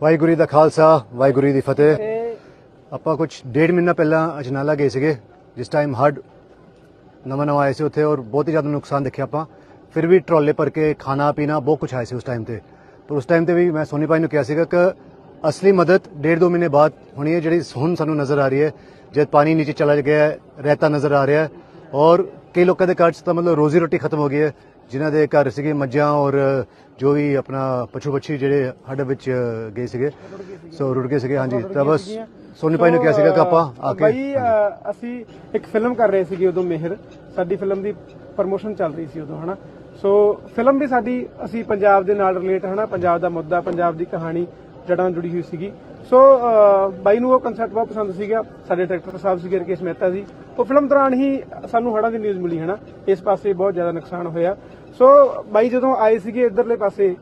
ਵਾਹਿਗੁਰੂ ਦਾ ਖਾਲਸਾ ਵਾਹਿਗੁਰੂ ਦੀ ਫਤਿਹ। ਆਪਾਂ ਕੁਝ ਡੇਢ ਮਹੀਨਾ ਪਹਿਲਾਂ ਅਜਨਾਲਾ ਗਏ ਸੀਗੇ ਜਿਸ ਟਾਈਮ ਹੜ ਨਵਾਂ ਨਵਾਂ ਆਇਆ ਸੀ ਉੱਥੇ ਔਰ ਬਹੁਤ ਹੀ ਜ਼ਿਆਦਾ ਨੁਕਸਾਨ ਦੇਖਿਆ ਆਪਾਂ। ਫਿਰ ਵੀ ਟਰਾਲੇ ਭਰ ਕੇ ਖਾਣਾ ਪੀਣਾ ਬਹੁਤ ਕੁਝ ਆਇਆ ਸੀ ਉਸ ਟਾਈਮ ਤੇ। ਪਰ ਉਸ ਟਾਈਮ ਤੇ ਵੀ ਮੈਂ ਸੋਨੀ ਭਾਈ ਨੂੰ ਕਿਹਾ ਸੀਗਾ ਕਿ ਅਸਲੀ ਮਦਦ ਡੇਢ ਦੋ ਮਹੀਨੇ ਬਾਅਦ ਹੋਣੀ ਹੈ ਜਿਹੜੀ ਹੁਣ ਸਾਨੂੰ ਨਜ਼ਰ ਆ ਰਹੀ ਹੈ। ਜਦ ਪਾਣੀ ਨੀਚੇ ਚਲਾ ਗਿਆ ਹੈ ਰਹਿਤਾ ਨਜ਼ਰ ਆ ਰਿਹਾ ਹੈ ਔਰ ਕਈ ਲੋਕਾਂ ਦੇ ਘਰ 'ਚ ਤਾਂ ਮਤਲਬ ਰੋਜ਼ੀ ਰੋਟੀ ਖਤਮ ਹੋ ਗਈ ਹੈ। ਜਿਨ੍ਹਾਂ ਦੇ ਘਰ ਸੀਗੇ ਮੱਝਾਂ ਔਰ ਜੋ ਵੀ ਆਪਣਾ ਪਸ਼ੂ ਪੱਛੀ ਜਿਹੜੇ ਹੜ ਵਿੱਚ ਗਏ ਸੀਗੇ ਸੋ ਰੁੜ ਗਏ ਸੀਗੇ ਹਾਂਜੀ। ਤਾਂ ਬਸ ਸੋਨੀ ਭਾਈ ਨੂੰ ਕਿਹਾ ਸੀਗਾ ਕਿ ਆਪਾਂ ਆ ਕੇ ਬਾਈ ਅ, ਅਸੀਂ ਇੱਕ ਫਿਲਮ ਕਰ ਰਹੇ ਸੀਗੇ ਉਦੋਂ ਮਿਹਰ। ਸਾਡੀ ਫਿਲਮ ਦੀ ਪ੍ਰਮੋਸ਼ਨ ਚੱਲ ਰਹੀ ਸੀ ਉਦੋਂ ਹਨਾ? ਸੋ ਫਿਲਮ ਵੀ ਸਾਡੀ ਅਸੀਂ ਪੰਜਾਬ ਦੇ ਨਾਲ ਰਿਲੇਟ ਹਨਾ? ਪੰਜਾਬ ਦਾ ਮੁੱਦਾ ਪੰਜਾਬ ਦੀ ਕਹਾਣੀ ਜੜਾਂ ਜੁੜੀ ਹੋਈ ਸੀਗੀ। ਸੋ ਅ, ਬਾਈ ਨੂੰ ਉਹ ਕਨਸੈਪਟ ਬਹੁਤ ਪਸੰਦ ਸੀਗਾ। ਸਾਡੇ ਡਾਇਰੈਕਟਰ ਸਾਹਿਬ ਸੀਗੇ ਰਕੇਸ਼ ਮਹਿਤਾ ਜੀ। ਉਹ ਫਿਲਮ ਦੌਰਾਨ ਹੀ ਸਾਨੂੰ ਹੜ੍ਹਾਂ ਦੀ ਨਿਊਜ਼ ਮਿਲੀ, ਹਨਾ? ਇਸ ਪਾਸੇ ਬਹੁਤ ਜ਼ਿਆਦਾ ਨੁਕਸਾਨ ਹੋਇਆ। ਸੋ ਬਾਈ ਜਦੋਂ ਆਏ ਸੀਗੇ ਇਧਰਲੇ ਪਾਸੇ,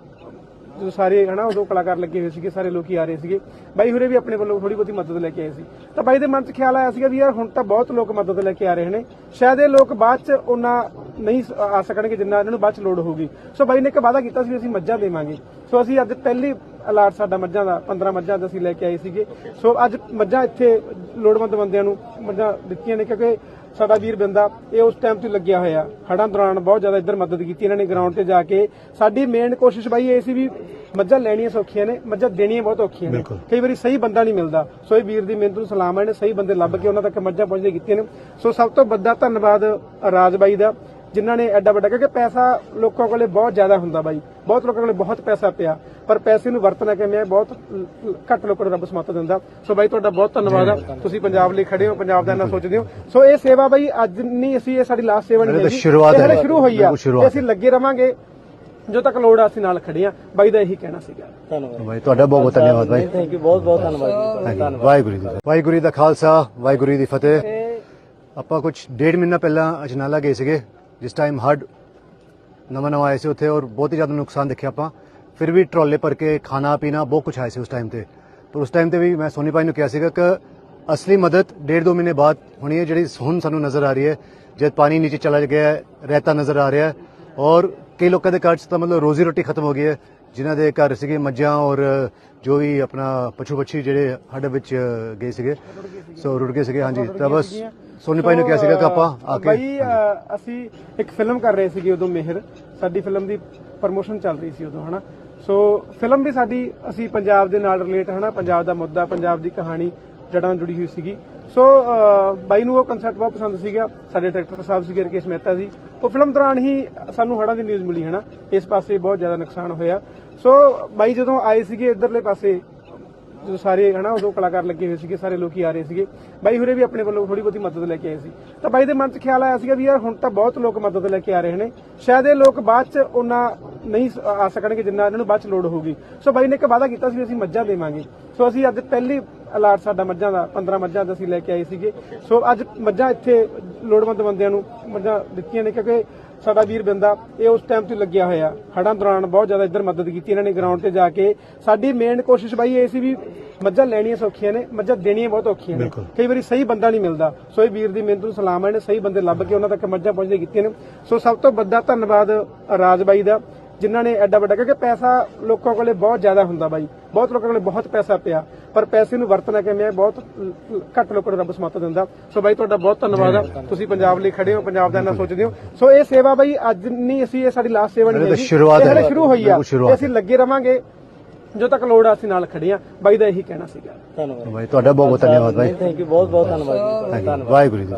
ਜਦੋਂ ਸਾਰੇ, ਹਨਾ, ਉਦੋਂ ਕਲਾਕਾਰ ਲੱਗੇ ਹੋਏ ਸੀਗੇ, ਸਾਰੇ ਲੋਕੀ ਆ ਰਹੇ ਸੀਗੇ। ਬਾਈ ਹੁਰੇ ਵੀ ਆਪਣੇ ਵੱਲੋਂ ਥੋੜੀ ਬਹੁਤੀ ਮਦਦ ਲੈ ਕੇ ਆਏ ਸੀ। ਤਾਂ ਬਾਈ ਦੇ ਮਨ 'ਚ ਖਿਆਲ ਆਇਆ ਸੀਗਾ ਵੀ ਯਾਰ, ਹੁਣ ਤਾਂ ਬਹੁਤ ਲੋਕ ਮਦਦ ਲੈ ਕੇ ਆ ਰਹੇ ਨੇ। ਸ਼ਾਇਦ ਇਹ ਲੋਕ ਬਾਅਦ 'ਚ ਉਹਨਾਂ ਨਹੀਂ ਆ ਸਕਣਗੇ ਜਿੰਨਾ ਇਹਨਾਂ ਨੂੰ ਬਾਅਦ 'ਚ ਲੋੜ ਹੋਊਗੀ। ਸੋ ਬਾਈ ਨੇ ਇੱਕ ਵਾਅਦਾ ਕੀਤਾ ਸੀ ਵੀ ਅਸੀਂ ਮੱਝਾਂ ਦੇਵਾਂਗੇ। ਸੋ ਅਸੀਂ ਅੱਜ ਪਹਿਲੀ ਅਲਾਟ ਸਾਡਾ ਮੱਝਾਂ ਦਾ 15 ਮੱਝਾਂ ਦਾ ਅਸੀਂ ਲੈ ਕੇ ਆਏ ਸੀਗੇ। ਸੋ ਅੱਜ ਮੱਝਾਂ ਇੱਥੇ ਲੋੜਵੰਦ ਬੰਦਿਆਂ ਨੂੰ ਮੱਝਾਂ ਦਿੱਤੀਆਂ ਨੇ ਕਿਉਂਕਿ ਸਾਡਾ ਵੀਰ ਬੰਦਾ ਇਹ ਉਸ ਟਾਈਮ ਤੋਂ ਲੱਗਿਆ ਹੋਇਆ। ਹੜਾਂ ਦੌਰਾਨ ਬਹੁਤ ਜ਼ਿਆਦਾ ਇੱਧਰ ਮਦਦ ਕੀਤੀ ਇਹਨਾਂ ਨੇ ਗਰਾਊਂਡ ਤੇ ਜਾ ਕੇ। ਸਾਡੀ ਮੇਨ ਕੋਸ਼ਿਸ਼ ਬਾਈ ਇਹ ਸੀ ਵੀ ਮੱਝਾਂ ਲੈਣੀਆਂ ਸੌਖੀਆਂ ਨੇ ਮੱਝਾਂ ਦੇਣੀਆਂ ਬਹੁਤ ਔਖੀਆਂ ਨੇ। ਕਈ ਵਾਰੀ ਸਹੀ ਬੰਦਾ ਨਹੀਂ ਮਿਲਦਾ। ਸੋ ਇਹ ਵੀਰ ਦੀ ਮਿਹਨਤ ਨੂੰ ਸਲਾਮ ਹੈ ਇਹਨੇ ਸਹੀ ਬੰਦੇ ਲੱਭ ਕੇ ਉਹਨਾਂ ਤੱਕ ਮੱਝਾਂ ਪਹੁੰਚਦੇ ਕੀਤੀਆਂ ਨੇ। ਸੋ ਸਭ ਤੋਂ ਵੱਡਾ ਧੰਨਵਾਦ ਰਾਜ ਬਾਈ ਦਾ। ਜਿਨ੍ਹਾਂ ਨੇ ਐਡਾ ਵੱਡਾ ਕਿਉਂਕਿ ਪੈਸਾ ਲੋਕਾਂ ਕੋਲੇ ਬਹੁਤ ਜ਼ਿਆਦਾ ਹੁੰਦਾ ਬਾਈ। ਬਹੁਤ ਲੋਕਾਂ ਕੋਲੇ ਬਹੁਤ ਪੈਸਾ ਪਿਆ ਪਰ ਪੈਸੇ ਨੂੰ ਵਰਤਣਾ ਕਿਵੇਂ ਹੈ? ਬਹੁਤ ਘੱਟ ਲੋਕਾਂ ਨੂੰ ਰੱਬ ਸਮਤ ਦਿੰਦਾ। ਸੋ ਬਾਈ ਤੁਹਾਡਾ ਬਹੁਤ ਧੰਨਵਾਦ ਆ। ਤੁਸੀਂ ਪੰਜਾਬ ਲਈ ਖੜੇ ਹੋ ਪੰਜਾਬ ਦਾ ਇੰਨਾ ਸੋਚਦੇ ਹੋ। ਸੋ ਇਹ ਸੇਵਾ ਬਾਈ ਅੱਜ ਨਹੀਂ ਅਸੀਂ ਇਹ ਸਾਡੀ ਲਾਸਟ ਸੇਵਾ ਨਹੀਂ। ਸ਼ੁਰੂਆਤ ਇਹ ਹੈ। ਸ਼ੁਰੂ ਹੋਈ ਆ। ਅਸੀਂ ਲੱਗੇ ਰਵਾਂਗੇ। ਜੋ ਤੱਕ ਲੋੜ ਆ ਅਸੀਂ ਨਾਲ ਖੜੇ ਆ ਬਾਈ ਦਾ ਇਹੀ ਕਹਿਣਾ ਸੀਗਾ। ਧੰਨਵਾਦ। ਭਾਈ ਤੁਹਾਡਾ ਬਹੁਤ ਬਹੁਤ ਧੰਨਵਾਦ ਭਾਈ ਥੈਂਕ ਯੂ ਬਹੁਤ ਬਹੁਤ ਧੰਨਵਾਦ you. ਵਾਹਿਗੁਰੂ ਜੀ ਦਾ ਵਾਹਿਗੁਰੂ ਦਾ ਖਾਲਸਾ ਵਾਹਿਗੁਰੂ ਦੀ ਫਤਿਹ। ਆਪਾਂ ਕੁਝ ਡੇਢ ਮਹੀਨਾ ਪਹਿਲਾਂ ਅਜਨਾਲਾ ਗਏ ਸੀਗੇ। ਜਿਸ ਟਾਈਮ ਹੜ ਨਵਾਂ ਨਵਾਂ ਆਏ ਸੀ ਉੱਥੇ ਔਰ ਬਹੁਤ ਹੀ ਜ਼ਿਆਦਾ ਨੁਕਸਾਨ ਦੇਖਿਆ ਆਪਾਂ, ਫਿਰ ਵੀ ਟਰਾਲੇ ਭਰ ਕੇ ਖਾਣਾ, ਪੀਣਾ ਬਹੁਤ ਕੁਝ ਆਇਆ ਸੀ ਉਸ ਟਾਈਮ ਤੇ। ਪਰ ਉਸ ਟਾਈਮ ਤੇ ਵੀ ਮੈਂ ਸੋਨੀ ਭਾਈ ਨੂੰ ਕਿਹਾ ਸੀਗਾ ਕਿ ਅਸਲੀ ਮਦਦ ਡੇਢ ਦੋ ਮਹੀਨੇ ਬਾਅਦ ਹੋਣੀ ਹੈ, ਜਿਹੜੀ ਹੁਣ ਸਾਨੂੰ ਨਜ਼ਰ ਆ ਰਹੀ ਹੈ। ਜਦ ਪਾਣੀ ਨੀਚੇ ਚਲਾ ਗਿਆ ਰਹਿਤਾ ਨਜ਼ਰ ਆ ਰਿਹਾ ਔਰ ਕਈ ਲੋਕਾਂ ਦੇ ਘਰ 'ਚ ਤਾਂ ਮਤਲਬ ਰੋਜ਼ੀ ਰੋਟੀ ਖਤਮ ਹੋ ਗਈ ਹੈ। ਜਿਨ੍ਹਾਂ ਦੇ ਘਰ ਸੀਗੇ ਮੱਝਾਂ ਔਰ ਜੋ ਵੀ ਆਪਣਾ ਪਸ਼ੂ ਪੱਛੀ ਜਿਹੜੇ ਹੱਡ ਵਿੱਚ ਗਏ ਸੀਗੇ, ਸੋ ਰੁੜ ਗਏ ਸੀਗੇ, ਹਾਂਜੀ। ਤਾਂ ਬਸ ਸੋਨੀ ਭਾਈ ਨੂੰ ਕਿਹਾ ਸੀਗਾ ਕਿ ਆਪਾਂ ਆ ਕੇ ਬਾਈ ਅ, ਅਸੀਂ ਇੱਕ ਫਿਲਮ ਕਰ ਰਹੇ ਸੀਗੇ ਉਦੋਂ ਮਿਹਰ। ਸਾਡੀ ਫਿਲਮ ਦੀ ਪ੍ਰਮੋਸ਼ਨ ਚੱਲ ਰਹੀ ਸੀ ਉਦੋਂ ਹਨਾ? ਸੋ ਫਿਲਮ ਵੀ ਸਾਡੀ ਅਸੀਂ ਪੰਜਾਬ ਦੇ ਨਾਲ ਰਿਲੇਟ ਹਨਾ? ਪੰਜਾਬ ਦਾ ਮੁੱਦਾ ਪੰਜਾਬ ਦੀ ਕਹਾਣੀ ਜੜਾਂ ਨਾਲ ਜੁੜੀ ਹੋਈ ਸੀਗੀ। ਸੋ ਅ, ਬਾਈ ਨੂੰ ਉਹ ਕਨਸੈਪਟ ਬਹੁਤ ਪਸੰਦ ਸੀਗਾ। ਸਾਡੇ ਡਾਇਰੈਕਟਰ ਸਾਹਿਬ ਸੀਗੇ ਰਕੇਸ਼ ਮਹਿਤਾ ਜੀ। ਉਹ ਫਿਲਮ ਦੌਰਾਨ ਹੀ ਸਾਨੂੰ ਹੜ੍ਹਾਂ ਦੀ ਨਿਊਜ਼ ਮਿਲੀ ਹਨਾ? ਇਸ ਪਾਸੇ ਬਹੁਤ ਜ਼ਿਆਦਾ ਨੁਕਸਾਨ ਹੋਇਆ। ਸੋ ਬਾਈ ਜਦੋਂ ਆਏ ਸੀਗੇ ਇਧਰਲੇ ਪਾਸੇ ਜਦੋਂ ਸਾਰੇ ਹਨਾ, ਉਦੋਂ ਕਲਾਕਾਰ ਲੱਗੇ ਹੋਏ ਸੀਗੇ, ਸਾਰੇ ਲੋਕੀ ਆ ਰਹੇ ਸੀਗੇ। ਬਾਈ ਹੁਰੇ ਵੀ ਆਪਣੇ ਵੱਲੋਂ ਥੋੜੀ ਬਹੁਤੀ ਮਦਦ ਲੈ ਕੇ ਆਏ ਸੀ। ਤਾਂ ਬਾਈ ਦੇ ਮਨ 'ਚ ਖਿਆਲ ਆਇਆ ਸੀਗਾ ਵੀ ਯਾਰ ਹੁਣ ਤਾਂ ਬਹੁਤ ਲੋਕ ਮਦਦ ਲੈ ਕੇ ਆ ਰਹੇ ਨੇ। ਸ਼ਾਇਦ ਇਹ ਲੋਕ ਬਾਅਦ 'ਚ ਉਹਨਾਂ ਨਹੀਂ ਆ ਸਕਣਗੇ ਜਿੰਨਾ ਇਹਨਾਂ ਨੂੰ ਬਾਅਦ 'ਚ ਲੋੜ ਹੋਊਗੀ। ਸੋ ਬਾਈ ਨੇ ਇੱਕ ਵਾਅਦਾ ਕੀਤਾ ਸੀ ਵੀ ਅਸੀਂ ਮੱਝਾਂ ਦੇਵਾਂਗੇ। ਸੋ ਅਸੀਂ ਅੱਜ ਪਹਿਲੀ ਅਲਾਟ ਸਾਡਾ ਮੱਝਾਂ ਦਾ 15 ਮੱਝਾਂ ਦਾ ਅਸੀਂ ਲੈ ਕੇ ਆਏ ਸੀਗੇ। ਸੋ ਅੱਜ ਮੱਝਾਂ ਇੱਥੇ ਲੋੜਵੰਦ ਬੰਦਿਆਂ ਨੂੰ ਮੱਝਾਂ ਦਿੱਤੀਆਂ ਨੇ ਕਿਉਂਕਿ ਸਾਡਾ ਵੀਰ ਬੰਦਾ ਇਹ ਉਸ ਟਾਈਮ ਤੋਂ ਲੱਗਿਆ ਹੋਇਆ। ਹੜਾਂ ਦੌਰਾਨ ਬਹੁਤ ਜ਼ਿਆਦਾ ਇੱਧਰ ਮਦਦ ਕੀਤੀ ਇਹਨਾਂ ਨੇ ਗਰਾਊਂਡ ਤੇ ਜਾ ਕੇ। ਸਾਡੀ ਮੇਨ ਕੋਸ਼ਿਸ਼ ਬਾਈ ਇਹ ਸੀ ਵੀ ਮੱਝਾਂ ਲੈਣੀਆਂ ਸੌਖੀਆਂ ਨੇ ਮੱਝਾਂ ਦੇਣੀਆਂ ਬਹੁਤ ਔਖੀਆਂ ਨੇ। ਕਈ ਵਾਰੀ ਸਹੀ ਬੰਦਾ ਨਹੀਂ ਮਿਲਦਾ। ਸੋ ਇਹ ਵੀਰ ਦੀ ਮਿਹਨਤ ਨੂੰ ਸਲਾਮ ਹੈ ਇਹਨੇ ਸਹੀ ਬੰਦੇ ਲੱਭ ਕੇ ਉਹਨਾਂ ਤੱਕ ਮੱਝਾਂ ਪਹੁੰਚਦੇ ਕੀਤੀਆਂ ਨੇ। ਸੋ ਸਭ ਤੋਂ ਵੱਡਾ ਧੰਨਵਾਦ ਰਾਜ ਬਾਈ ਦਾ। ਜਿਨ੍ਹਾਂ ਨੇ ਐਡਾ ਵੱਡਾ ਕਿਉਂਕਿ ਪੈਸਾ ਲੋਕਾਂ ਕੋਲੇ ਬਹੁਤ ਜ਼ਿਆਦਾ ਹੁੰਦਾ ਬਾਈ। ਬਹੁਤ ਲੋਕਾਂ ਕੋਲੇ ਬਹੁਤ ਪੈਸਾ ਪਿਆ ਪਰ ਪੈਸੇ ਨੂੰ ਵਰਤਣਾ ਕਿਵੇਂ ਹੈ? ਬਹੁਤ ਘੱਟ ਲੋਕਾਂ ਨੂੰ ਰੱਬ ਸਮਤ ਦਿੰਦਾ। ਸੋ ਬਾਈ ਤੁਹਾਡਾ ਬਹੁਤ ਧੰਨਵਾਦ ਆ। ਤੁਸੀਂ ਪੰਜਾਬ ਲਈ ਖੜੇ ਹੋ ਪੰਜਾਬ ਦਾ ਇੰਨਾ ਸੋਚਦੇ ਹੋ। ਸੋ ਇਹ ਸੇਵਾ ਬਾਈ ਅੱਜ ਨਹੀਂ ਅਸੀਂ ਇਹ ਸਾਡੀ ਲਾਸਟ ਸੇਵਾ ਨਹੀਂ। ਸ਼ੁਰੂਆਤ ਹੈ। ਸ਼ੁਰੂ ਹੋਈ ਆ। ਅਸੀਂ ਲੱਗੇ ਰਵਾਂਗੇ। ਜੋ ਤੱਕ ਲੋੜ ਆ ਅਸੀਂ ਨਾਲ ਖੜੇ ਆ। ਬਾਈ ਦਾ ਇਹੀ ਕਹਿਣਾ ਸੀਗਾ। ਧੰਨਵਾਦ। ਭਾਈ ਤੁਹਾਡਾ ਬਹੁਤ ਬਹੁਤ ਧੰਨਵਾਦ ਭਾਈ ਥੈਂਕ ਯੂ ਬਹੁਤ ਬਹੁਤ ਧੰਨਵਾਦ ਜੀ. ਵਾਹਿਗੁਰੂ ਜੀ